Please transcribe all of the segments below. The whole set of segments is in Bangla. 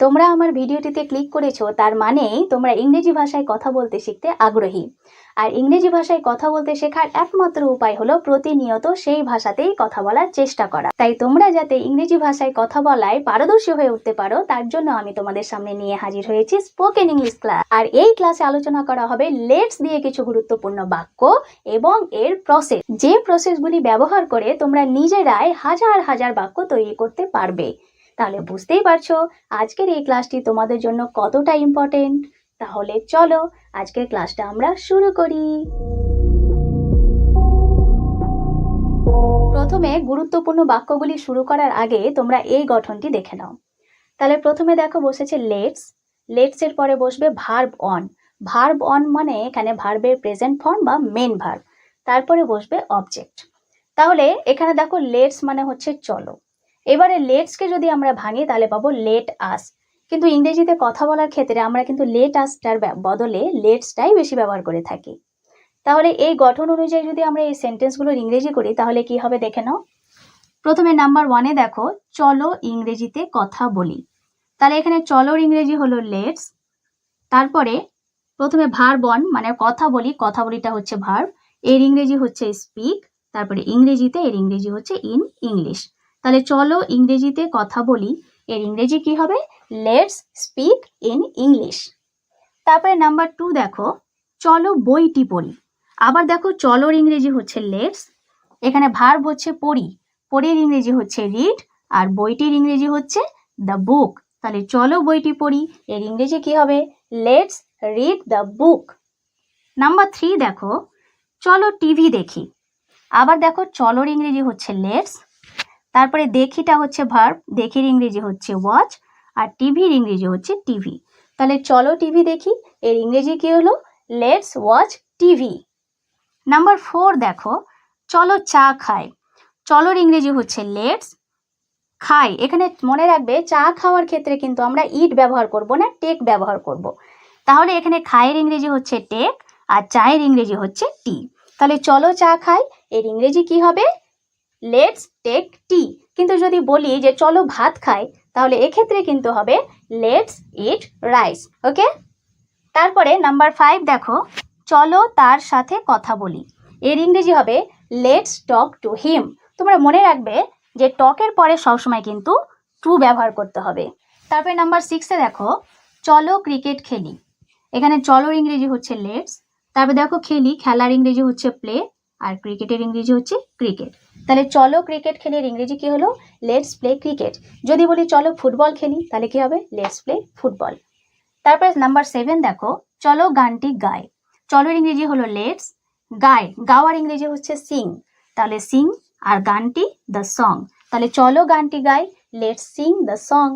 তোমরা আমার ভিডিওটিতে ক্লিক করেছ, তার মানেই তোমরা ইংরেজি ভাষায় কথা বলতে শিখতে আগ্রহী। আর ইংরেজি ভাষায় কথা বলতে শেখার একমাত্র উপায় হলো প্রতিনিয়ত সেই ভাষাতেই কথা বলার চেষ্টা করা। তাই তোমরা যাতে ইংরেজি ভাষায় কথা বলায় পারদর্শী হয়ে উঠতে পারো, তার জন্য আমি তোমাদের সামনে নিয়ে হাজির হয়েছি স্পোকেন ইংলিশ ক্লাস আর এই ক্লাসে আলোচনা করা হবে লেটস দিয়ে কিছু গুরুত্বপূর্ণ বাক্য এবং এর প্রসেস যে প্রসেসগুলি ব্যবহার করে তোমরা নিজেরাই হাজার হাজার বাক্য তৈরি করতে পারবে। তাহলে বুঝতেই পারছ আজকের এই ক্লাসটি তোমাদের জন্য কতটা ইম্পর্টেন্ট তাহলে চলো আজকের ক্লাসটা আমরা শুরু করি। প্রথমে গুরুত্বপূর্ণ বাক্যগুলি শুরু করার আগে তোমরা এই গঠনটি দেখে নাও। তাহলে প্রথমে দেখো বসেছে লেটস লেটস এর পরে বসবে ভার্ব অন ভার্ব অন মানে এখানে ভার্বের প্রেজেন্ট ফর্ম বা মেন ভার্ব তারপরে বসবে অবজেক্ট তাহলে এখানে দেখো লেটস মানে হচ্ছে চলো। এবারে লেটসকে যদি আমরা ভাঙি, তাহলে পাবো লেট আস কিন্তু ইংরেজিতে কথা বলার ক্ষেত্রে আমরা কিন্তু লেট আসটার বদলে লেটসটাই বেশি ব্যবহার করে থাকি। তাহলে এই গঠন অনুযায়ী যদি আমরা এই সেন্টেন্সগুলোর ইংরেজি করি, তাহলে কি হবে দেখে নাও। প্রথমে নাম্বার ওয়ানে দেখো, চলো ইংরেজিতে কথা বলি। তাহলে এখানে চলোর ইংরেজি হলো লেটস তারপরে প্রথমে ভার্ব অন মানে কথা বলি, কথা বলিটা হচ্ছে ভার্ব এর ইংরেজি হচ্ছে স্পিক তারপরে ইংরেজিতে এর ইংরেজি হচ্ছে ইন ইংলিশ তাহলে চলো ইংরেজিতে কথা বলি। এর ইংরেজি কি হবে? লেটস স্পিক ইন ইংলিশ তারপরে নাম্বার টু দেখো। চলো বইটি পড়ি। আবার দেখো চলোর ইংরেজি হচ্ছে লেটস এখানে ভার্ব হচ্ছে পড়ি। পড়ির ইংরেজি হচ্ছে রিড আর বইটির ইংরেজি হচ্ছে দ্য বুক তাহলে চলো বইটি পড়ি। এর ইংরেজি কি হবে? Let's read the book number three দেখো। চলো টিভি দেখি। আবার দেখো চলোর ইংরেজি হচ্ছে লেটস তারপরে দেখিটা হচ্ছে ভার্ব দেখির ইংরেজি হচ্ছে ওয়াচ আর টিভির ইংরেজি হচ্ছে টিভি। তাহলে চলো টিভি দেখি, এর ইংরেজি কি হলো? Let's watch TV. Number four দেখো, চলো চা খাই। চলোর ইংরেজি হচ্ছে লেটস খাই। এখানে মনে রাখবে, চা খাওয়ার ক্ষেত্রে কিন্তু আমরা ইট ব্যবহার করব না টেক ব্যবহার করব। তাহলে এখানে খায়ের ইংরেজি হচ্ছে টেক আর চায়ের ইংরেজি হচ্ছে টি তাহলে চলো চা খাই, এর ইংরেজি কি হবে? লেটস টেক টি কিন্তু যদি বলি যে চলো ভাত খাই, তাহলে এক্ষেত্রে কিন্তু হবে লেটস ইট রাইস ওকে তারপরে নাম্বার ফাইভ দেখো, চলো তার সাথে কথা বলি। এর ইংরেজি হবে লেটস টক টু হিম তোমরা মনে রাখবে যে টকের পরে সবসময় কিন্তু টু ব্যবহার করতে হবে। তারপরে নাম্বার সিক্সে দেখো, চলো ক্রিকেট খেলি। এখানে চলোর ইংরেজি হচ্ছে লেটস তারপরে দেখো খেলি, খেলার ইংরেজি হচ্ছে প্লে আর ক্রিকেটের ইংরেজি হচ্ছে ক্রিকেট তাহলে চলো ক্রিকেট খেলির ইংরেজি কি হলো? লেটস প্লে ক্রিকেট যদি বলি চলো ফুটবল খেলি, তাহলে কি হবে? লেটস প্লে ফুটবল তারপরে নাম্বার সেভেন দেখো। চলো গানটি গাই। চলোর ইংরেজি হলো লেটস গাই। গাওয়ার ইংরেজি হচ্ছে সিং তাহলে সিং আর গানটি দ্য সং তাহলে চলো গানটি গাই। লেটস সিং দ্য সং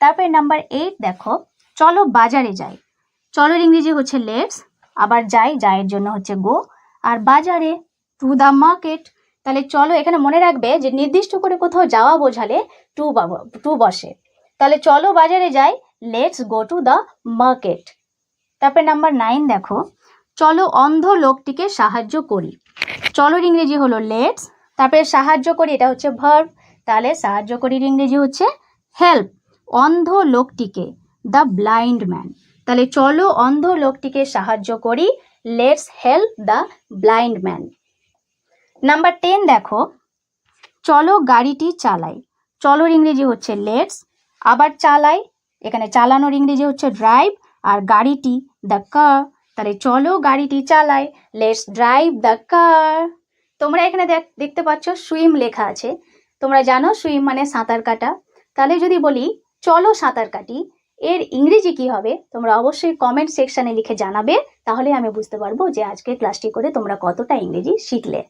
তারপরে নাম্বার এইট দেখো। চলো বাজারে যাই। চলোর ইংরেজি হচ্ছে লেটস আবার যাই, যাইয়ের জন্য হচ্ছে গো আর বাজারে টু দ্য মার্কেট তাহলে চলো এখানে মনে রাখবে যে নির্দিষ্ট করে কোথাও যাওয়া বোঝালে টু টু বসে। তাহলে চলো বাজারে যাই। Let's go to the market তারপরে নাম্বার নাইন দেখো। চলো অন্ধ লোকটিকে সাহায্য করি। চলোর ইংরেজি হলো লেটস তারপরে সাহায্য করি, এটা হচ্ছে ভার্ব তাহলে সাহায্য করির ইংরেজি হচ্ছে হেল্প অন্ধ লোকটিকে দ্য ব্লাইন্ড ম্যান তাহলে চলো অন্ধ লোকটিকে সাহায্য করি। Let's help the blind man number ten দেখো। চলো গাড়িটি চালাই। চলোর ইংরেজি হচ্ছে লেটস আবার চালাই। এখানে চালানোর ইংরেজি হচ্ছে ড্রাইভ আর গাড়িটি দ্য কার তাহলে চলো গাড়িটি চালাই। লেটস ড্রাইভ দ্য কার তোমরা এখানে দেখতে পাচ্ছ সুইম লেখা আছে। তোমরা জানো সুইম মানে সাঁতার কাটা। তাহলে যদি বলি, চলো সাঁতার কাটি। এর ইংরেজি কি হবে? তোমরা অবশ্যই কমেন্ট সেকশানে লিখে জানাবে। তাহলে আমি বুঝতে পারব যে আজকের ক্লাসটি করে তোমরা কতটা ইংরেজি শিখলে।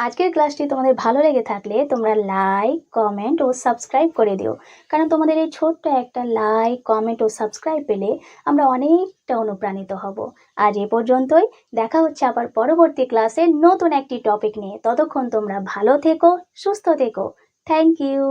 আজকের ক্লাসটি তোমাদের ভালো লেগে থাকলে তোমরা লাইক কমেন্ট ও সাবস্ক্রাইব করে দিও। কারণ তোমাদের এই ছোট্ট একটা লাইক কমেন্ট ও সাবস্ক্রাইব পেলে আমরা অনেকটা অনুপ্রাণিত হব। আজ এ পর্যন্তই। দেখা হচ্ছে আবার পরবর্তী ক্লাসে নতুন একটি টপিক নিয়ে। ততক্ষণ তোমরা ভালো থেকো, সুস্থ থেকো। Thank you